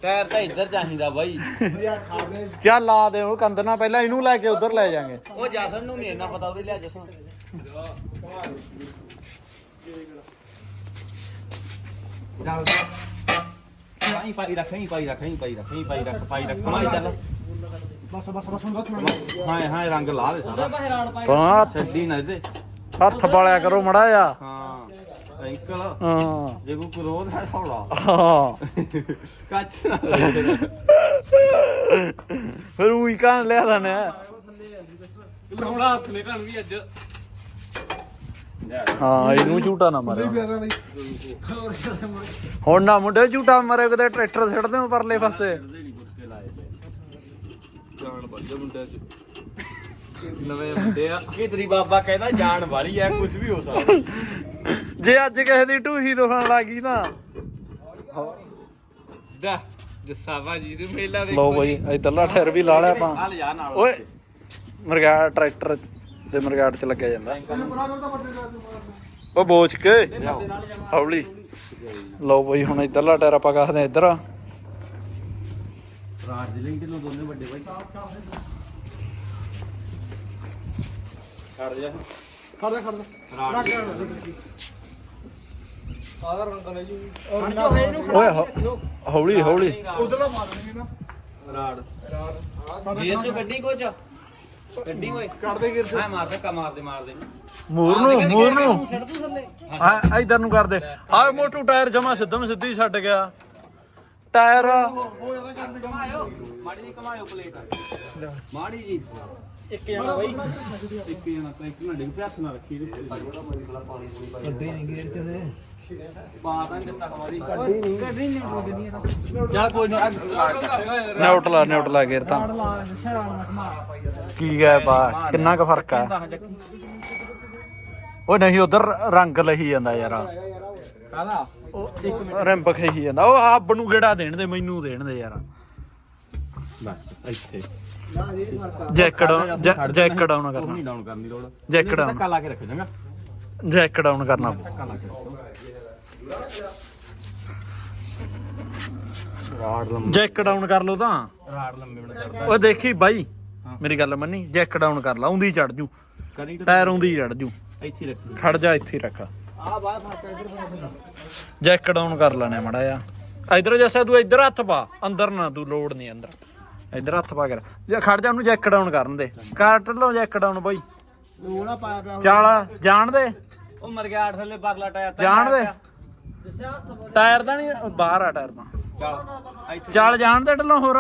ਟਾਇਰ ਤਾਂ ਇੱਧਰ ਚਾਹੀਦਾ ਬਾਈ। ਚੱਲ ਲਾ ਦੇ ਉਹ ਕੰਧ ਨਾਲ ਪਹਿਲਾਂ ਇਹਨੂੰ ਲੈ ਕੇ ਉਧਰ ਲੈ ਜਾਾਂਗੇ। ਉਹ ਜਸਨ ਨੂੰ ਨਹੀਂ ਇੰਨਾ ਪਤਾ ਉਹਦੇ ਲਿਆ ਜਸਨ। ਪਾਈ ਪਾਈ ਰੱਖ ਹੀ ਪਾਈ ਰੱਖ ਹੀ ਪਾਈ ਰੱਖ ਹੀ ਪਾਈ ਰੱਖ ਪਾਈ ਰੱਖ ਮਾਈ ਚੱਲ ਬਸ ਬਸ ਬਸ ਹੁੰਦਾ ਥੋੜਾ ਹਾਂ ਹਾਂ ਰੰਗ ਲਾ ਦੇ ਸਾਰਾ ਬਾਹਰ ਰਾੜ ਪਾਈ ਤਾਂ ਛੱਡੀ ਨਾ ਇਹਦੇ ਹੱਥ ਪਾਲਿਆ ਕਰੋ ਮੜਾ ਜਾ ਹਾਂ ਅੰਕਲ ਹਾਂ ਜੇ ਕੋਈ ਕ੍ਰੋਧ ਹੈ ਥੋੜਾ ਹਾਂ ਕੱਚ ਨਾ ਫਿਰ ਉਹੀ ਕਾਣ ਲਿਆ ਦਨੇ ਲਾਉਣਾ ਹੱਥ ਨੇ ਘਣ ਵੀ ਅੱਜ ਹਾਂ ਇਹਨੂੰ ਝੂਟਾ ਨਾ ਮਾਰਿਓ। ਪਿਆਦਾ ਬਈ ਹੁਣ ਨਾ ਮੁੰਡੇ ਝੂਟਾ ਮਾਰੇ ਕਿਤੇ ਟਰੈਕਟਰ ਸਿੱਟਦੇ ਹੋ ਪਰਲੇ ਪਾਸੇ। ਜਾਣ ਵਧੀਆ ਮੁੰਡਾ ਚ। ਨਵੇਂ ਮੁੰਡੇ ਆ। ਕੀ ਤੇਰੀ ਬਾਬਾ ਕਹਿੰਦਾ ਜਾਣ ਵਾਲੀ ਐ ਕੁਝ ਵੀ ਹੋ ਸਕਦਾ। ਜੇ ਅੱਜ ਕਿਸੇ ਦੀ ਢੂਹੀ ਦੁਖਣ ਲੱਗੀ ਨਾ ਦਾ ਜੱਸਾ ਬਾਜੀ ਨੂੰ ਮੇਲਾ ਦੇ ਲਓ ਬਈ ਇਧਰਲਾ ਠਹਿਰ ਵੀ ਲਾ ਲਿਆ ਆਪਾਂ। ਆ ਲਿਆ ਨਾਲ ਓਏ ਮਰਗਾ ਟਰੈਕਟਰ ਤੇ ਮਰਗਾਟ ਚ ਲੱਗਿਆ ਜਾਂਦਾ। ਉਹ ਬੋਚ ਕੇ। ਹੌਲੀ। ਲਓ ਬਈ ਹੁਣ ਇਧਰਲਾ ਟਾਇਰ ਆਪਾਂ ਕਹਦੇ ਇੱਧਰ। ਆ ਰਾਜ ਦੇ ਲਿੰਕ ਨੂੰ ਦੋਨੇ ਵੱਡੇ ਬਾਈ। ਛੱਡ ਜਾ। ਖੜਦਾ ਖੜਦਾ ਰਾਜ ਆਦਰ ਰੰਗ ਨੇ ਜੀ। ਓਏ ਹੌਲੀ ਹੌਲੀ। ਉਧਰਲਾ ਮਾਰ ਦੇਣੀ ਨਾ ਰਾੜ ਚੋਂ ਗੱਡੀ ਓਏ। ਕੱਢਦੇ ਗਿਰ ਹਾਂ ਮਾਰ ਧੱਕਾ ਮਾਰਦੇ ਮਾਰਦੇ ਮੂਰ ਨੂੰ ਮੂਰ ਨੂੰ ਛੱਡ ਤੂੰ ਥੱਲੇ? ਹਾਂ ਇਧਰ ਨੂੰ ਕਰਦੇ। ਆਹ ਮੋਟੂ ਟਾਇਰ ਜਮਾ ਸਿੱਧਮ ਸਿੱਧੀ ਛੱਡ ਗਿਆ। ਟਾਇਰ ਹੋ ਜਾਂਦਾ ਕੰਮ ਕਮਾਇਓ ਮਾੜੀ ਜੀ ਕਮਾਇਓ ਪਲੇਟ। ਮਾੜੀ ਜੀ ਇੱਕ ਜਣਾ ਬਾਈ। ਇੱਕ ਜਣਾ ਤਾਂ ਇੱਕ ਨਾ ਡਿੱਗ ਪਿਆ ਹੱਥ ਨਾ ਰੱਖੀ। ਦੇ ਗੱਡੀ ਨਹੀਂ ਗੇਰ ਚੱਲ ਨਿਊਟਲਾ ਨਿਊਟਲਾ ਗੇਰ ਤਾਂ ਲਾ ਦੱਸਿਆ ਨਾ ਮਾਰ ਕੀ ਗਿਆ ਬਾ ਕਿੰਨਾ ਕੁ ਫ਼ਰਕ ਆ? ਉਹ ਨਹੀਂ ਉਧਰ ਰੰਗ ਲਹੀ ਜਾਂਦਾ ਯਾਰ ਰਿੰਬ ਖਹੀ ਜਾਂਦਾ। ਉਹ ਆਪ ਨੂੰ ਗੇੜਾ ਦੇਣ ਦੇ ਮੈਨੂੰ ਦੇਣ ਦੇ ਯਾਰ ਬਸ ਇੱਥੇ। ਜੈਕ ਡਾਊਨ ਜੈਕ ਡਾਊਨ ਉਹ ਕਰਨਾ। ਨਹੀਂ ਡਾਊਨ ਕਰਨ ਦੀ ਲੋੜ ਜੈਕ ਡਾਊਨ ਧੱਕਾ ਲਾ ਕੇ ਰੱਖ ਜਾਂਗਾ ਜੈਕ ਡਾਊਨ ਕਰਨਾ। ਲਾ ਕੇ ਰੱਖੋ ਜੈਕ ਡਾਊਨ ਕਰ ਲਓ ਤਾਂ। ਰਾੜ ਲੰਮੇ ਬਣਾ ਕਰਦਾ। ਉਹ ਦੇਖੀ ਬਾਈ ਮੇਰੀ ਗੱਲ ਮੰਨੀ ਜੈਕ ਡਾਊਨ ਕਰ ਲਾ ਉਂਦੀ ਚੜ ਜੂ। ਕਰੀ ਟਾਇਰ ਉਂਦੀ ਚੜ ਜੂ। ਇੱਥੇ ਰੱਖੀ। ਖੜ ਜਾ ਇੱਥੇ ਰੱਖ। ਆ ਬਾਹਰ ਫ਼ਰਕ ਇਧਰ ਫ਼ਰਕ ਜੈਕ ਡਾਊਨ ਕਰ ਲੈਣੇ ਮੜਾ ਆ ਇਧਰ ਜੈਸਾ ਤੂੰ ਇਧਰ ਹੱਥ ਪਾ ਅੰਦਰ ਨਾ ਤੂੰ ਲੋਡ ਨਹੀਂ ਅੰਦਰ। ਇਧਰ ਹੱਥ ਪਾ ਕਰ ਜੇ ਖੜ ਜਾ ਉਹਨੂੰ ਜੈਕ ਡਾਊਨ ਕਰਨ ਦੇ। ਕੱਟ ਲਓ ਜੈਕ ਡਾਊਨ ਬਾਈ। ਲੋਣਾ ਪਾਇਆ ਪਿਆ ਚੱਲ ਜਾਣ ਦੇ। ਉਹ ਮਰ ਗਿਆ ਅੱਠ ਥੱਲੇ ਪਰਲਾ ਟਾਇਰ ਜਾਣ ਦੇ। ਟਾਇਰ ਦਾ ਨਹੀਂ ਬਾਹਰ ਆ ਟਾਇਰ ਦਾ ਚੱਲ ਇੱਥੇ ਚੱਲ ਜਾਣ ਦੇ ਢੱਲੋਂ ਹੋਰ?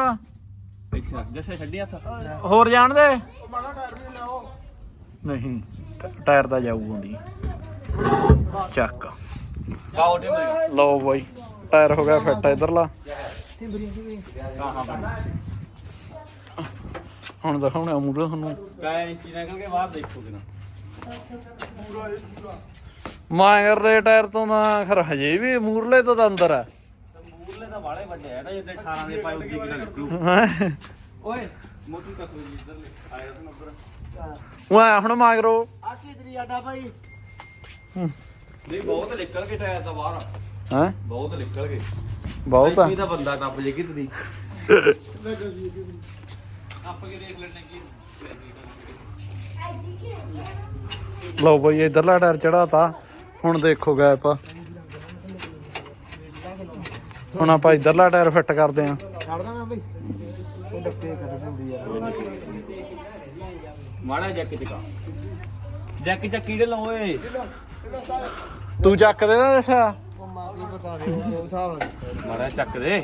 ਇੱਥੇ ਹੋਰ ਜਾਣ ਦੇ? ਉਹ ਮਾੜਾ ਟਾਇਰ ਵੀ ਲਾਓ ਨਹੀਂ ਟ- ਟਾਇਰ ਦਾ ਜਾਊ ਹੁੰਦੀ ਚੱਕ। ਜਾਓ ਟੇ ਮੇਰੀ ਲਓ ਬਾਈ ਟਾਇਰ ਹੋ ਗਿਆ ਫਿੱਟ ਇਧਰਲਾ। ਹੁਣ ਦਿਖਾਉਣਾ ਮੂਰੇ ਤੁਹਾਨੂੰ। ਕਾਇ ਇੰਚੀ ਨਿਕਲ ਕੇ ਬਾਹਰ ਦੇਖੋ ਕਿਨਾ ਮਾਂਗਰ ਦੇ ਟਾਇਰ ਤੋਂ ਤਾਂ ਖਰ ਹਜੇ ਵੀ ਮੂਰਲੇ ਤੋਂ ਤਾਂ ਅੰਦਰ ਆ। ਮੂਰਲੇ ਤਾਂ ਵਾਲੇ ਵੱਡੇ ਆ ਨਾ ਜਿੱਦੇ 18 ਦੇ ਪਾਏ ਉੱਦੀ ਕਿਨਾ ਨਿਕਲੂ। ਓਏ ਮੋਟੀ ਕਸੂਰ ਜੀ ਇੱਧਰ ਲੈ ਆਇਆ ਤਾਂ ਉੱਪਰ ਉਹ ਐਂ ਹੁਣ ਮਾਂਗਰੋ। ਆ ਕੀ ਤੇਰੀ ਆਡਾ ਭਾਈ? ਨਹੀਂ ਬਹੁਤ ਨਿਕਲ ਕੇ ਟਾਇਰ ਤਾਂ ਬਾਹਰ ਹੈ? ਬਹੁਤ ਨਿਕਲ ਗਏ। ਬਹੁਤ ਆ। ਇਹ ਤਾਂ ਬੰਦਾ ਟੱਪ ਜੇ ਕਿਤਨੀ ਲਓ ਬਾਈ ਇਧਰਲਾ ਟਾਇਰ ਚੜਾਤਾ ਹੁਣ ਦੇਖੋ ਗੈਪ ਹੁਣ ਆਪਾਂ ਇਧਰਲਾ ਟਾਇਰ ਫਿੱਟ ਕਰਦੇ ਆਂ। ਛੱਡਦਾ ਮੈਂ ਭਾਈ ਉਹ ਡੱਕੇ ਕੱਢ ਦਿੰਦੀ ਯਾਰ ਮਾੜਾ ਜੱਕ ਚਕਾ ਜੱਕ ਚੱਕੀ ਦੇ ਓਏ। ਤੂੰ ਚੱਕ ਦੇ ਨਾ ਦੱਸਿਆ ਮਾੜਾ ਚੱਕ ਦੇ।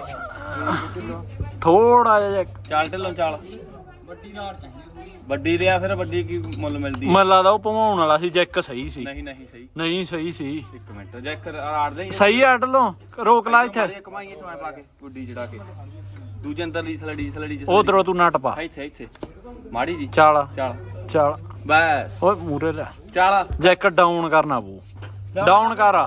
ਥੋੜਾ ਜਿਹਾ ਚਾਲ ਢਿੱਲੋਂ ਚਾਲ। ਵੱਡੀ ਲਾੜ ਚਾਹੀਦੀ। ਵੱਡੀ ਰਿਆ ਫਿਰ ਵੱਡੀ ਕੀ ਮੁੱਲ ਮਿਲਦੀ ਹੈ? ਮੈਨੂੰ ਲੱਗਦਾ ਉਹ ਭਵਾਉਣ ਵਾਲਾ ਸੀ ਜੈਕ ਸਹੀ ਸੀ। ਨਹੀਂ ਨਹੀਂ ਸਹੀ। ਨਹੀਂ ਸਹੀ ਸੀ। ਇੱਕ ਮਿੰਟ ਜੈਕ ਆੜ ਦੇ ਸਹੀ ਆ ਢੱਲੋਂ ਰੋਕ ਲਾ ਇੱਥੇ। ਕਮਾਈਏ ਤੋਂ ਐ ਪਾ ਕੇ ਗੁੱਡੀ ਜੜਾ ਕੇ। ਦੂਜੇ ਅੰਦਰ ਲੀ ਥਲੜੀ ਥਲੜੀ ਉਧਰੋਂ ਤੂੰ ਨੱਟ ਪਾ। ਇੱਥੇ ਇੱਥੇ। ਮਾੜੀ ਜੀ। ਚੱਲ। ਚੱਲ। ਚੱਲ। ਬਸ। ਓਏ ਮੂਰੇ ਲੈ ਚੱਲ। ਜੈਕ ਡਾਊਨ ਕਰਨਾ ਪਊ ਡਾਊਨ ਕਰ।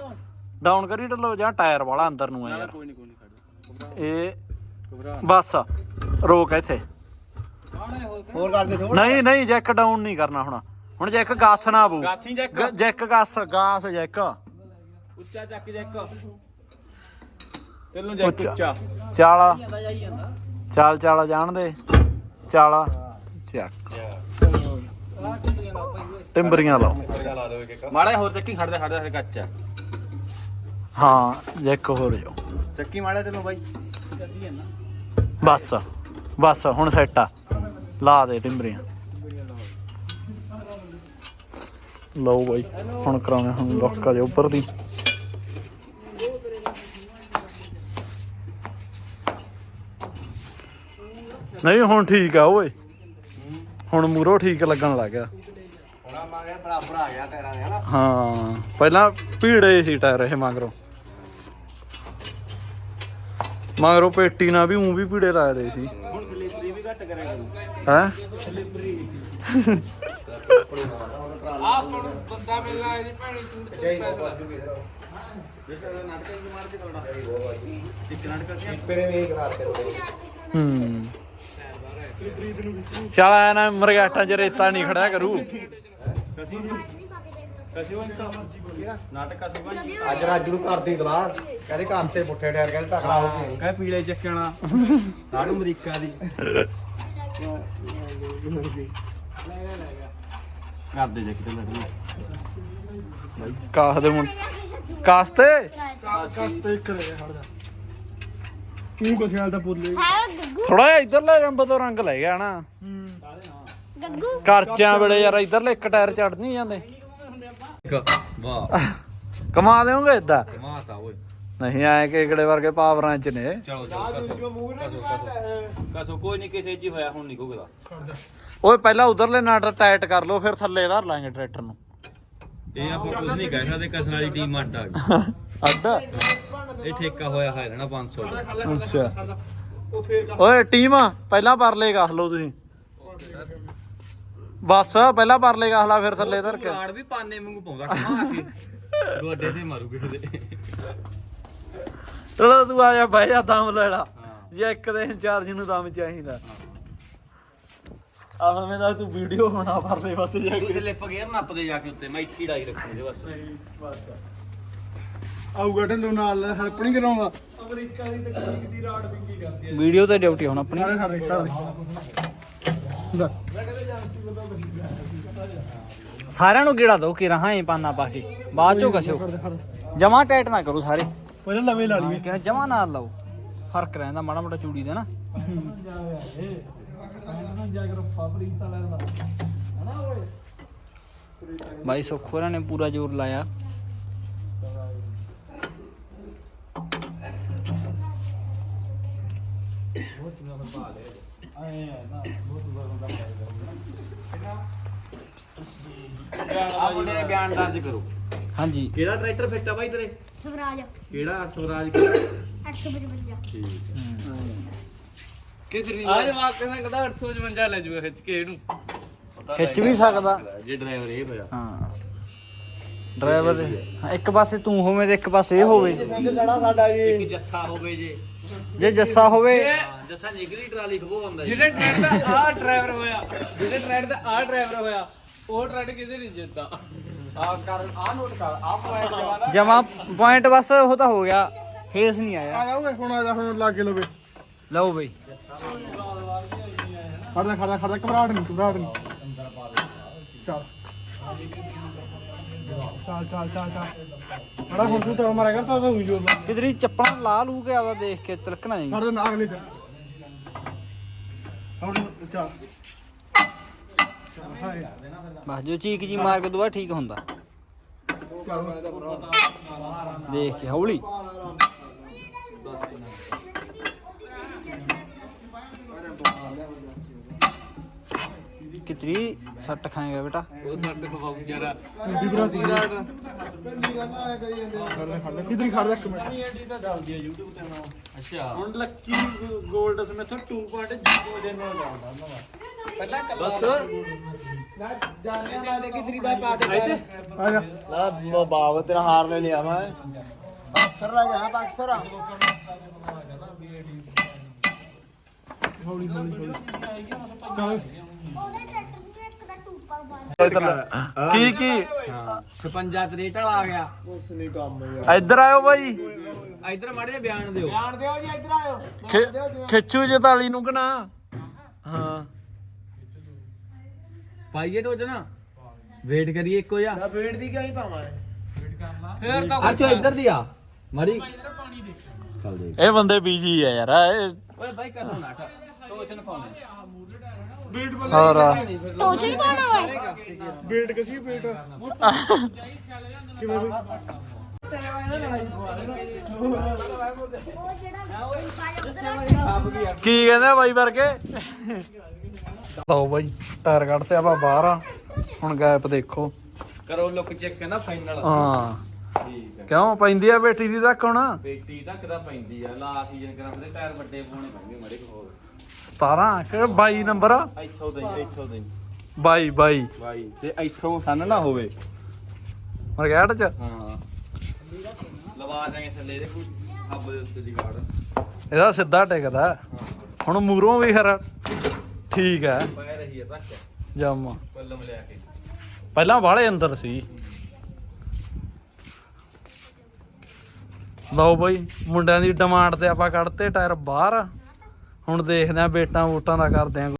ਡਾਊਨ ਕਰੀ ਢੱਲੋ ਜਾਂ ਟਾਇਰ ਵਾਲਾ ਅੰਦਰ ਨੂੰ ਆ ਯਾਰ। ਕੋਈ ਨਹੀਂ ਕੋਈ ਨਹੀਂ ਖੜ ਇਹ ਘਬਰਾ ਬਸ। ਰੋਕ ਇੱਥੇ। ਹੋਰ ਕਰਦੇ ਥੋੜਾ ਨਹੀਂ ਨਹੀਂ ਜੈਕ ਡਾਊਨ ਨਹੀਂ ਕਰਨਾ ਹੁਣ। ਹੁਣ ਜੈਕ ਗਾਸ ਨਾ ਪਊ। ਗਾਸੀ ਜੈਕ। ਗ- ਜੈਕ ਗਾਸ ਗਾਸ ਜੈਕ। ਉੱਚਾ ਚੱਕ ਜੈਕ। ਤੈਨੂੰ ਜੈਕ ਉੱਚਾ। ਉੱਚਾ। ਚੱਲ ਜਾਂਦਾ ਜਾਈ ਜਾਂਦਾ ਚੱਲ ਚੱਲ ਜਾਣ ਦੇ। ਚੱਲ ਚੱਕ। ਟਿੰਬਰੀਆਂ ਲਾਓ। ਮਾੜਾ ਜਿਹਾ ਹੋਰ ਚੱਕੀ ਖੜਦਾ ਖੜਦਾ ਸਾਡੇ ਕੱਚ ਆ। ਹਾਂ ਜੈਕ ਹੋਰ ਜਾਓ ਚੱਕੀ ਮਾੜਾ ਤੈਨੂੰ ਬਾਈ। ਬਸ ਬਸ ਹੁਣ ਸੈੱਟ ਆ। ਲਾ ਦੇ ਟਿੰਬਰੀਆਂ। ਲਓ ਬਾਈ ਹੁਣ ਕਰਾਉਣੇ ਹੁਣ ਲੋਕਾਂ ਦੇ ਉੱਪਰ ਦੀ। ਨਹੀਂ ਹੁਣ ਠੀਕ ਆ ਓਏ। ਹੁਣ ਮੂਰੋ ਠੀਕ ਲੱਗਣ ਲੱਗ ਗਿਆ। ਆ ਆ ਦੇ ਹਾਂ ਪਹਿਲਾਂ ਭੀੜੇ ਸੀ ਟਾਇਰ ਇਹ ਮਗਰੋਂ। ਮਗਰੋਂ ਪੇਟੀ ਨਾਲ ਵੀ ਉਂ ਵੀ ਭੀੜੇ ਲਾਏ ਸੀ। ਹੁਣ ਸਲਿੱਪਰੀ ਵੀ ਘੱਟ ਕਰਿਆ ਕਰੂ ਹੈ? ਆਪ ਨੂੰ ਬੰਦਾ ਮਿਲਣਾ ਇਹਦੀ ਭੈਣੀ ਚੂੜ ਤੇ ਪੈਸਾ। ਜਿਸ ਤਰ੍ਹਾਂ ਨਾਟਕ ਨੂੰ ਮਾਰ ਕੇ ਤੋੜਾ ਇੱਕ ਨਾਟਕ ਸੀ ਪਰੇ ਵੀ ਕਰਾ ਕੇ ਹੂੰ। ਚਲ ਆਇਆ ਨਾ ਮਰਗਾਟਾਂ 'ਚ ਰੇਤਾ ਨਹੀਂ ਖੜਿਆ ਕਰੂ। ਨਾਟਕ ਅੱਜ ਰਾਜੂ ਨੂੰ ਕਰਦੀ ਗਲਾਸ ਕਹਿੰਦੇ ਘਰ ਤੇ ਪੁੱਠੇ ਠਹਿਰ ਕਹਿੰਦੇ ਤਕੜਾ ਹੋ ਕੇ ਕਹੇ ਪੀਲੇ ਚੱਕਣਾ ਸਾਡੂ ਅਮਰੀਕਾ ਦੀ। ਕਰਦੇ ਜੇ ਕਿਤੇ ਲੜਨੀ ਕਾਸ ਦੇ ਮੁੰਡ। ਕਾਸ ਤੇ? ਤੇ ਇੱਕ ਰਹਿ ਗਿਆ ਹਟ ਜਾ। ਤੂੰ ਕਸਿਆਲ ਦਾ ਪੁੱਲੇ ਥੋੜਾ ਜਿਹਾ ਇਧਰਲੇ ਰੰਬ ਤੋਂ ਰੰਗ ਲੈ ਗਿਆ ਨਾ। ਗੱਗੂ? ਕਰਚਿਆਂ ਵੇਲੇ ਯਾਰ ਇਧਰਲੇ ਇੱਕ ਟਾਇਰ ਚੜ ਨਹੀਂ ਜਾਂਦੇ। ਵਾਹ। ਕਮਾ ਦੇਵੋਗੇ ਇਦਾਂ ਮਾਤਾ ਓਏ। ਨਹੀਂ ਆਏ ਕਿ ਕਿਹੜੇ ਵਰਗੇ ਪਾਵਰਾਂ 'ਚ ਨੇ? ਚਲੋ ਚਲੋ ਕਸੋ ਕੋਈ ਨਹੀਂ ਕਿਸੇ ਹੀ ਹੋਇਆ ਹੁਣ ਨਹੀਂ ਕੋਗਦਾ ਓਏ ਪਹਿਲਾਂ ਉਧਰਲੇ ਨਾਟ ਟਾਈਟ ਕਰ ਲਓ ਫਿਰ ਥੱਲੇ ਧਰ ਲਾਂਗੇ ਟਰੈਕਟਰ ਨੂੰ। ਇਹ ਆਪਾਂ ਕੁਝ ਨਹੀਂ ਕਹਿ ਸਕਦੇ ਵਾਲੀ ਟੀਮ ਅੱਡ ਆ ਗਈ। ਅੱਧਾ ਇਹ ਠੇਕਾ ਹੋਇਆ ਹੈ ਨਾ 500 ਦਾ ਅੱਛਾ। ਉਹ ਫੇਰ ਕਰ। ਓਏ ਟੀਮ ਪਹਿਲਾਂ ਪਰਲੇ ਗਾਹ ਲਓ ਤੁਸੀਂ। ਬਸ ਪਹਿਲਾਂ ਪਰਲੇ ਗਾਹ ਲਾ ਫਿਰ ਥੱਲੇ ਧਰ ਕੇ। ਕਾਰਡ ਵੀ ਪਾਨੇ ਵਾਂਗੂ ਪਾਉਂਦਾ ਕਮਾ ਕੇ। ਗੋਡੇ ਤੇ ਮਾਰੂ ਕਿਸੇ ਦੇ ਚਲੋ ਤੂੰ ਆ ਜਾ ਬਹਿ ਜਾ ਦਮ ਲੈਣਾ ਜੇ ਇੱਕ ਦੇ ਇੰਚਾਰਜ ਨੂੰ ਦਮ ਚਾਹੀਦਾ। ਆਹ ਮੈਂ ਤਾਂ ਤੂੰ ਵੀਡੀਓ ਬਣਾ ਪਰਲੇ ਪਾਸੇ ਜਾ ਕੇ। ਕਿਸੇ ਲਿਪ ਗੇਅਰ ਨੱਪਦੇ ਜਾ ਕੇ ਉੱਤੇ। ਮੈਂ ਇੱਥੇ ਹੀ ਡਾਈ ਰੱਖੂਗੇ ਬਸ। ਆਊਗਾ ਢੱਲੋ ਨਾਲ ਹੈਲਪ ਨਹੀਂ ਕਰਾਉਂਦਾ। ਵੀਡੀਓ ਤੇ ਡਿਊਟੀ ਹੁਣ ਆਪਣੀ। ਸਾਡੇ ਸਾਡੇ ਸਾਡੇ ਲੈ ਸਾਰਿਆਂ ਨੂੰ ਗੇੜਾ ਦੋ ਕਿ ਰਹਾਂ ਪਾਨਾ ਪਾ ਕੇ। ਬਾਅਦ ਚੋਂ ਕਸਿਓ। ਜਮਾ ਟਾਈਟ ਨਾ ਕਰੋ ਸਾਰੇ। ਪਹਿਲਾਂ ਲਵੇ ਲਾ ਲਈਏ। ਕਿਹਾ ਜਮਾ ਨਾ ਲਾਓ। ਫ਼ਰਕ ਰਹਿੰਦਾ ਮਾੜਾ ਮੋਟਾ ਚੂੜੀ ਦੇ ਨਾ। ਬਾਈ ਸੁੱਖ ਹੋਰਾਂ ਨੇ ਪੂਰਾ ਜ਼ੋਰ ਲਾਇਆ। ਆ ਮੁੰਡੇ ਦੇ ਬਿਆਨ ਦਰਜ ਕਰੋ। ਹਾਂਜੀ। ਕਿਹੜਾ ਟਰੈਕਟਰ ਫਿੱਟ ਆ ਬਾਈ ਤੇਰੇ? ਸਵਰਾਜ। ਕਿਹੜਾ ਸਵਰਾਜ? 855 ਕਿਧਰ ਆ ਜਵਾਕ ਕਹਿੰਦਾ ਕਹਿੰਦਾ 855 ਲੈ ਜੂਗਾ ਖਿੱਚ ਕੇ ਇਹਨੂੰ। ਖਿੱਚ ਵੀ ਸਕਦਾ। ਜੇ ਡਰਾਈਵਰ ਇਹ ਹੋਇਆ। ਹਾਂ। ਡਰਾਈਵਰ ਇੱਕ ਪਾਸੇ ਤੂੰ ਹੋਵੇਂ ਤੇ ਇੱਕ ਪਾਸੇ ਇਹ ਹੋਵੇ। ਸਿੰਘ ਖੜਾ ਸਾਡਾ ਜੀ। ਇੱਕ ਜੱਸਾ ਹੋਵੇ ਜੇ। ਜੇ ਜੱਸਾ ਹੋਵੇ ਹਾਂ, ਜੱਸਾ ਨਿਕਲੀ ਟਰਾਲੀ ਖਬੋ ਹੁੰਦਾ ਜੀ। ਜਿਹਦੇ ਟ੍ਰੈਡ ਦਾ ਆ ਡਰਾਈਵਰ ਹੋਇਆ। ਜਿਹਦੇ ਟ੍ਰੈਡ ਦਾ ਆ ਡਰਾਈਵਰ ਹੋਇਆ। ਉਹ ਟ੍ਰੈਡ ਕਿਤੇ ਨਹੀਂ ਜਿੱਤਦਾ ਆ ਕਰ ਆ ਨੋਟ ਕਰ ਆ ਪੁਆਇੰਟ ਜਵਾਦਾ ਜਮਾ ਪੁਆਇੰਟ ਬਸ ਉਹ ਤਾਂ ਹੋ ਗਿਆ ਫੇਸ ਨਹੀਂ ਆਇਆ ਆ ਜਾਓਗੇ ਹੁਣ ਆ ਜਾ ਹੁਣ ਲਾ ਕੇ ਲਵੇ ਲਓ ਬਈ ਖੜਦਾ ਖੜਦਾ ਖੜਦਾ ਘਬਰਾਹਟ ਨਹੀਂ ਘਬਰਾਹਟ ਨਹੀਂ ਚੱਲ ਚੱਲ ਚੱਲ ਚੱਲ ਚੱਲ ਖੜਾ ਹੁਣ ਤੂੰ ਤਾਂ ਮਾਰਿਆ ਕਰ ਤਾਂ ਹੋਈ ਜੋਰ ਲਾ ਕਿਧਰੀ ਚੱਪਲਾਂ ਲਾ ਲੂ ਕੇ ਆਵਾ ਦੇਖ ਕੇ ਬਸ ਜੋ ਚੀਕ ਜੀ ਮਾਰ ਕੇ ਦੁਬਾਰਾ ਠੀਕ ਹੁੰਦਾ। ਦੇਖ ਕੇ ਹੌਲੀ। ਕਿਤਰੀ ਸੱਟ ਖਾਏਗਾ ਬੇਟਾ। ਉਹ ਸੱਟ ਖਵਾਉ ਜਰਾ ਖੜਦਾ ਖੜਦਾ ਕਿਧਰੀ ਖੜਦਾ ਇੱਕ ਮਿੰਟ? ਅੱਛਾ। ਹੁਣ ਲੱਕੀ 골ਡ ਸਮਿਥ 2.0 ਦੇ ਨਾਲ ਜਾਂਦਾ ਪਹਿਲਾਂ ਬਸ। ਆ ਜਾ। ਨਾ ਬਾਬ ਤੇਰਾ ਹਾਰ ਲੈ ਲਿਆ ਮੈਂ। ਅਕਸਰ ਲੈ ਗਿਆ ਅਕਸਰ ਹੌਲੀ ਹੌਲੀ ਹੌਲੀ। ਚੱਲ ਉਹਦੇ ਟਰੈਕਟਰ ਨੂੰ ਇੱਕ ਦਾ ਟੂਪਾ ਬੰਦ ਕੀ ਕੀ 56 ਤਰੇਟ ਵਾਲਾ ਆ ਗਿਆ। ਉਸ ਨਹੀਂ ਕੰਮ ਯਾਰ। ਇੱਧਰ ਆਇਓ ਬਾਈ। ਇਧਰ ਮਾੜੇ ਬਿਆਨ ਦਿਓ। ਜਾਣ ਦਿਓ ਜੀ ਇੱਧਰ ਆਇਓ। ਖਿ- ਖਿੱਚੂ 44 ਨੂੰ ਕਨਾ ਹਾਂ। ਪਾਈਏ ਟੋਜ ਨਾ। ਵੇਟ ਕਰੀਏ ਇੱਕੋ ਜਾ ਵੇਟ ਦੀ ਕਿਉਂ ਹੀ ਪਾਵਾਂ? ਫੇਰ ਤਾਂ ਅੱਛਾ ਇੱਧਰ ਦੀ ਆ। ਮਾੜੀ। ਚੱਲ ਦੇ ਇਹ ਬੰਦੇ ਬੀਜੀ ਆ ਯਾਰ ਇਹ ਓਏ ਬਾਈ ਕਰ ਆਟਾ ਟੋਚ ਨਾ ਪਾਉਣੇ। ਵੇਟ ਹੋਰ। ਟੋਚ ਨਹੀਂ ਪਾਉਣਾ ਓਏ ਵੇਟ ਕਸੀ ਵੇਟ ਕਿਵੇਂ ਬਈ? ਉਹ ਜਿਹੜਾ ਬਾਜਾ ਕੀ ਕਹਿੰਦੇ ਆ ਬਾਈ ਵਰਗੇ? ਲਓ ਬਾਈ ਟਾਇਰ ਕੱਢਤੇ ਆਪਾਂ ਬਾਹਰ ਆ। ਹੁਣ ਗੈਪ ਦੇਖੋ। ਕਰੋ ਲੁੱਕ ਚੈੱਕ ਕਹਿੰਦਾ ਫਾਈਨਲ ਹਾਂ। ਠੀਕ ਹੈ ਕਿਉਂ? ਪੈਂਦੀ ਆ ਬੇਟੀ ਦੀ ਤੱਕ ਹੁਣ? ਬੇਟੀ ਤੱਕ ਦਾ ਪੈਂਦੀ ਆ। ਲਾ ਸੀਜ਼ਨ ਕਰਾਂ ਦੇ ਟਾਇਰ ਵੱਡੇ ਪਾਉਣੇ ਪੈਣਗੇ ਮੜੇ ਕੋ ਹੋਰ। 17 ਕਿਹੜਾ 22 ਨੰਬਰ ਆ? ਇੱਥੋਂ ਦੇ ਇੱਥੋਂ ਦੇ। 22 22 ਬਾਈ ਤੇ ਇੱਥੋਂ ਸੰਨ ਨਾ ਹੋਵੇ। ਮਰਗੈਟ ਚ? ਹਾਂ। ਲਵਾ ਜਾਗੇ ਥੱਲੇ ਦੇ ਕੋਈ ਹੱਬ ਦੇ ਉੱਤੇ ਦੀ ਗਾੜ ਇਹਦਾ ਸਿੱਧਾ ਟਿਕਦਾ। ਹੁਣ ਮੂਰੋਂ ਵੀ ਖਰਾ ਠੀਕ ਹੈ। ਪੈ ਰਹੀ ਹੈ ਤੱਕ ਜਮ। ਪੱਲਮ ਲਿਆ ਕੇ। ਪਹਿਲਾਂ ਵਾਲੇ ਅੰਦਰ ਸੀ। ਲਓ ਬਈ ਮੁੰਡਿਆਂ ਦੀ ਡਿਮਾਂਡ ਤੇ ਆਪਾਂ ਕੱਢਤੇ ਟਾਇਰ ਬਾਹਰ। ਹੁਣ ਦੇਖਦੇ ਆ ਬੇਟਾਂ ਵੋਟਾਂ ਦਾ ਕਰਦੇ ਆ